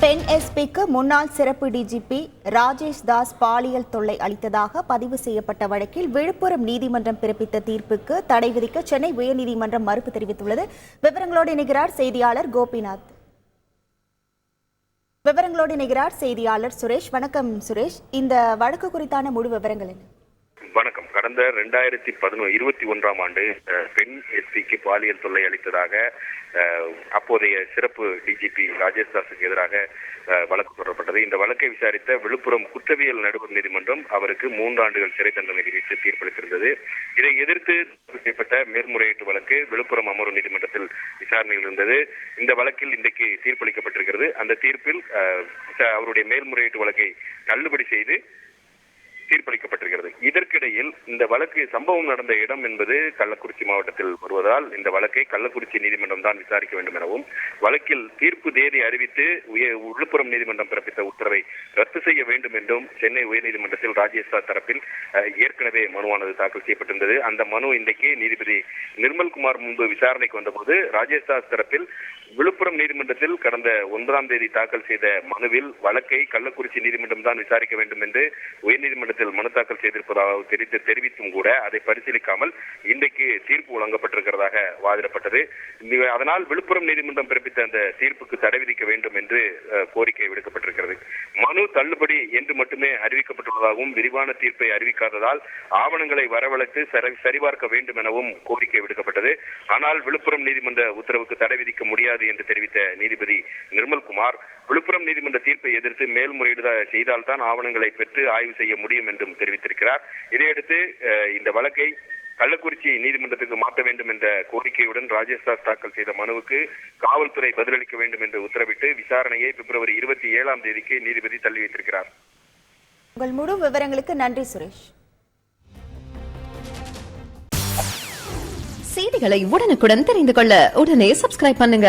பெண் எஸ்பிக்கு முன்னாள் சிறப்பு டிஜிபி ராஜேஷ் தாஸ் பாலியல் தொல்லை அளித்ததாக பதிவு செய்யப்பட்ட வழக்கில் விழுப்புரம் நீதிமன்றம் பிறப்பித்த தீர்ப்புக்கு தடை விதிக்க சென்னை உயர்நீதிமன்றம் மறுப்பு தெரிவித்துள்ளது. விவரங்களோடு இணைகிறார் செய்தியாளர் கோபிநாத். விவரங்களோடு இணைகிறார் செய்தியாளர் சுரேஷ். வணக்கம் சுரேஷ். இந்த வழக்கு குறித்தான முழு விவரங்கள் என்ன? வணக்கம். கடந்த ரெண்டாயிரத்தி பதினொன்று இருபத்தி ஒன்றாம் ஆண்டு பெண் எஸ்பிக்கு பாலியல் தொல்லை அளித்ததாக அப்போதைய சிறப்பு டிஜிபி ராஜேஷ் தாஸுக்கு எதிராக வழக்கு தொடரப்பட்டது. இந்த வழக்கை விசாரித்த விழுப்புரம் குற்றவியல் நடுவர் நீதிமன்றம் அவருக்கு மூன்றாண்டுகள் சிறை தண்டனை விதித்து தீர்ப்பளித்திருந்தது. இதை எதிர்த்து செய்யப்பட்ட மேல்முறையீட்டு வழக்கு விழுப்புரம் அமர்வு நீதிமன்றத்தில் விசாரணையில் இருந்தது. இந்த வழக்கில் இன்றைக்கு தீர்ப்பளிக்கப்பட்டிருக்கிறது. அந்த தீர்ப்பில் அவருடைய மேல்முறையீட்டு வழக்கை தள்ளுபடி செய்து தீர்ப்பளிக்கப்பட்டிருக்கிறது. இதற்கிடையில் இந்த வழக்கு சம்பவம் நடந்த இடம் என்பது கள்ளக்குறிச்சி மாவட்டத்தில் வருவதால் இந்த வழக்கை கள்ளக்குறிச்சி நீதிமன்றம் தான் விசாரிக்க வேண்டும் எனவும் வழக்கில் தீர்ப்பு தேதி அறிவித்து விழுப்புரம் நீதிமன்றம் பிறப்பித்த உத்தரவை ரத்து செய்ய வேண்டும் என்றும் சென்னை உயர்நீதிமன்றத்தில் ராஜேஷ் தரப்பில் ஏற்கனவே மனுவானது தாக்கல் செய்யப்பட்டிருந்தது. அந்த மனு இன்றைக்கு நீதிபதி நிர்மல்குமார் முன்பு விசாரணைக்கு வந்தபோது ராஜேஷ் தாஸ் தரப்பில் விழுப்புரம் நீதிமன்றத்தில் கடந்த ஒன்பதாம் தேதி தாக்கல் செய்த மனுவில் வழக்கை கள்ளக்குறிச்சி நீதிமன்றம் தான் விசாரிக்க வேண்டும் என்று உயர்நீதிமன்றத்தில் நீதிமன்றத்தில் மனு தாக்கல் செய்திருப்பதாக தெரிவித்து தெரிவித்தும் கூட அதை பரிசீலிக்காமல் இன்றைக்கு தீர்ப்பு வழங்கப்பட்டிருக்கிறதாக வாதிடப்பட்டது. அதனால் விழுப்புரம் நீதிமன்றம் பிறப்பித்த அந்த தீர்ப்புக்கு தடை விதிக்க வேண்டும் என்று கோரிக்கை விடுக்கப்பட்டிருக்கிறது. மனு தள்ளுபடி என்று மட்டுமே அறிவிக்கப்பட்டுள்ளதாகவும் விரிவான தீர்ப்பை அறிவிக்காததால் ஆவணங்களை வரவழைத்து சரி- சரிபார்க்க வேண்டும் எனவும் கோரிக்கை விடுக்கப்பட்டது. ஆனால் விழுப்புரம் நீதிமன்ற உத்தரவுக்கு தடை விதிக்க முடியாது என்று தெரிவித்த நீதிபதி நிர்மல்குமார் விழுப்புரம் நீதிமன்ற தீர்ப்பை எதிர்த்து மேல்முறையீடு செய்தால்தான் ஆவணங்களை பெற்று ஆய்வு செய்ய முடியும் என்றும் தெரிவித்திருக்கிறார். இதையடுத்து இந்த வழக்கை கள்ளக்குறிச்சி நீதிமன்றத்துக்கு மாற்ற வேண்டும் என்ற கோரிக்கையுடன் ராஜேஷ் தாஸ் தாக்கல் செய்த மனுவுக்கு காவல்துறை பதிலளிக்க வேண்டும் என்று உத்தரவிட்டு விசாரணையை பிப்ரவரி இருபத்தி ஏழாம் தேதிக்கு நீதிபதி தள்ளி வைத்திருக்கிறார். உங்கள் முழு விவரங்களுக்கு நன்றி சுரேஷ். செய்திகளை உடனுக்குடன் தெரிந்து கொள்ள உடனே சப்ஸ்கிரைப் பண்ணுங்க.